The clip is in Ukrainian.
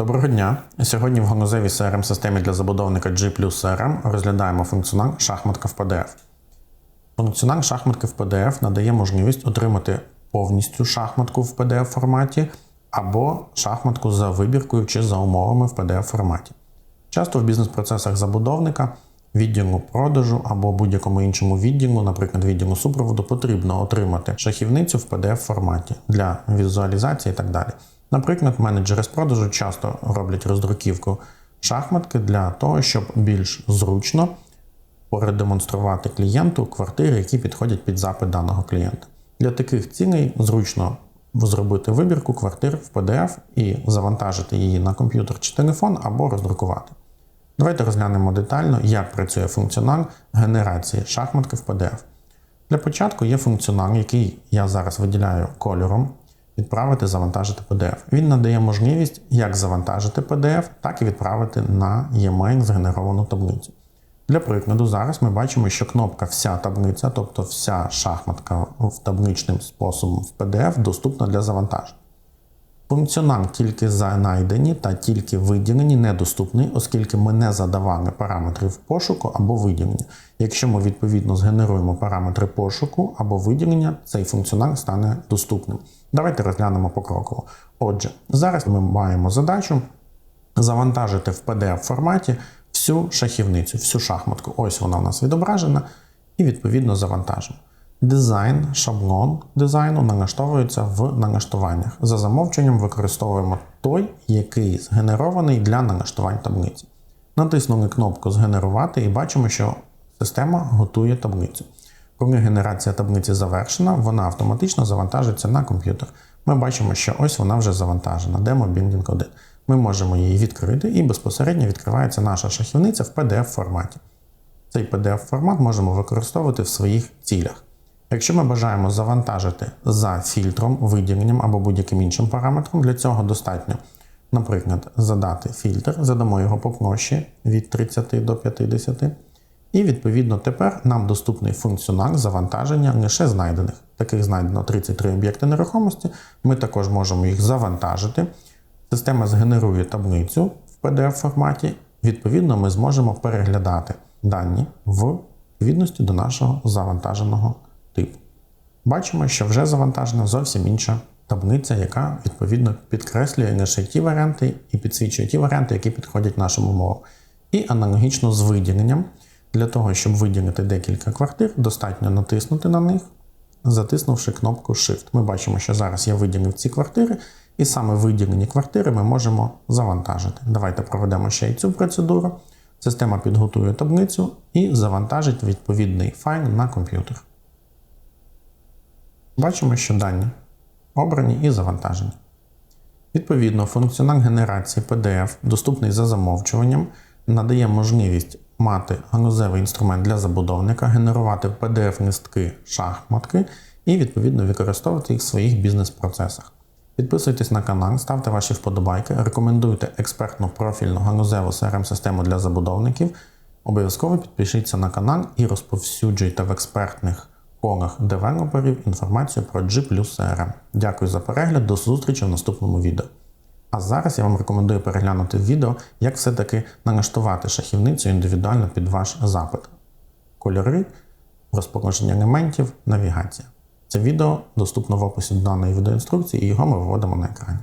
Доброго дня! Сьогодні в ганузевій crm системі для забудовника G CRM розглядаємо функціонал шахматка в PDF. Функціонал шахматки в PDF надає можливість отримати повністю шахматку в PDF форматі або шахматку за вибіркою чи за умовами в PDF форматі. Часто в бізнес-процесах забудовника, відділу продажу або будь-якому іншому відділу, наприклад, відділу супроводу, потрібно отримати шахівницю в PDF форматі для візуалізації і так далі. Наприклад, менеджери з продажу часто роблять роздруківку шахматки для того, щоб більш зручно продемонструвати клієнту квартири, які підходять під запит даного клієнта. Для таких цілей зручно зробити вибірку квартир в PDF і завантажити її на комп'ютер чи телефон або роздрукувати. Давайте розглянемо детально, як працює функціонал генерації шахматки в PDF. Для початку є функціонал, який я зараз виділяю кольором. Відправити, завантажити PDF. Він надає можливість як завантажити PDF, так і відправити на e-mail згенеровану таблицю. Для прикладу, зараз ми бачимо, що кнопка Вся таблиця, тобто вся шахматка в табличним способом в PDF, доступна для завантаження. Функціонал тільки знайдені та тільки виділені недоступний, оскільки ми не задавали параметрів пошуку або виділення. Якщо ми відповідно згенеруємо параметри пошуку або виділення, цей функціонал стане доступним. Давайте розглянемо покроково. Отже, зараз ми маємо задачу завантажити в PDF форматі всю шахівницю, всю шахматку. Ось вона у нас відображена, і відповідно завантажимо. Дизайн, шаблон дизайну налаштовується в налаштуваннях. За замовченням використовуємо той, який згенерований для налаштувань таблиці. Натиснули кнопку Згенерувати і бачимо, що система готує таблицю. Коли генерація таблиці завершена, вона автоматично завантажиться на комп'ютер. Ми бачимо, що ось вона вже завантажена, демо Binding 1. Ми можемо її відкрити і безпосередньо відкривається наша шахівниця в PDF форматі. Цей PDF формат можемо використовувати в своїх цілях. Якщо ми бажаємо завантажити за фільтром, виділенням або будь-яким іншим параметром, для цього достатньо, наприклад, задати фільтр, задамо його по площі від 30 до 50. І відповідно тепер нам доступний функціонал завантаження лише знайдених. Таких знайдено 33 об'єкти нерухомості. Ми також можемо їх завантажити. Система згенерує таблицю в PDF форматі. Відповідно, ми зможемо переглядати дані в відповідності до нашого завантаженого типу. Бачимо, що вже завантажена зовсім інша таблиця, яка відповідно підкреслює лише ті варіанти і підсвічує ті варіанти, які підходять нашому мову. І аналогічно з виділенням. Для того, щоб виділити декілька квартир, достатньо натиснути на них, затиснувши кнопку Shift. Ми бачимо, що зараз я виділив ці квартири, і саме виділені квартири ми можемо завантажити. Давайте проведемо ще й цю процедуру. Система підготує таблицю і завантажить відповідний файл на комп'ютер. Бачимо, що дані обрані і завантажені. Відповідно, функціонал генерації PDF, доступний за замовчуванням, надає можливість мати ганузевий інструмент для забудовника, генерувати PDF-листки шахматки і, відповідно, використовувати їх в своїх бізнес-процесах. Підписуйтесь на канал, ставте ваші вподобайки, рекомендуйте експертну профільну ганузеву crm систему для забудовників. Обов'язково підпишіться на канал і розповсюджуйте в експертних колах девелоперів інформацію про G CRM. Дякую за перегляд, до зустрічі в наступному відео. А зараз я вам рекомендую переглянути відео, як все-таки налаштувати шахівницю індивідуально під ваш запит. Кольори, розположення елементів, навігація. Це відео доступно в описі даної відеоінструкції і його ми виводимо на екрані.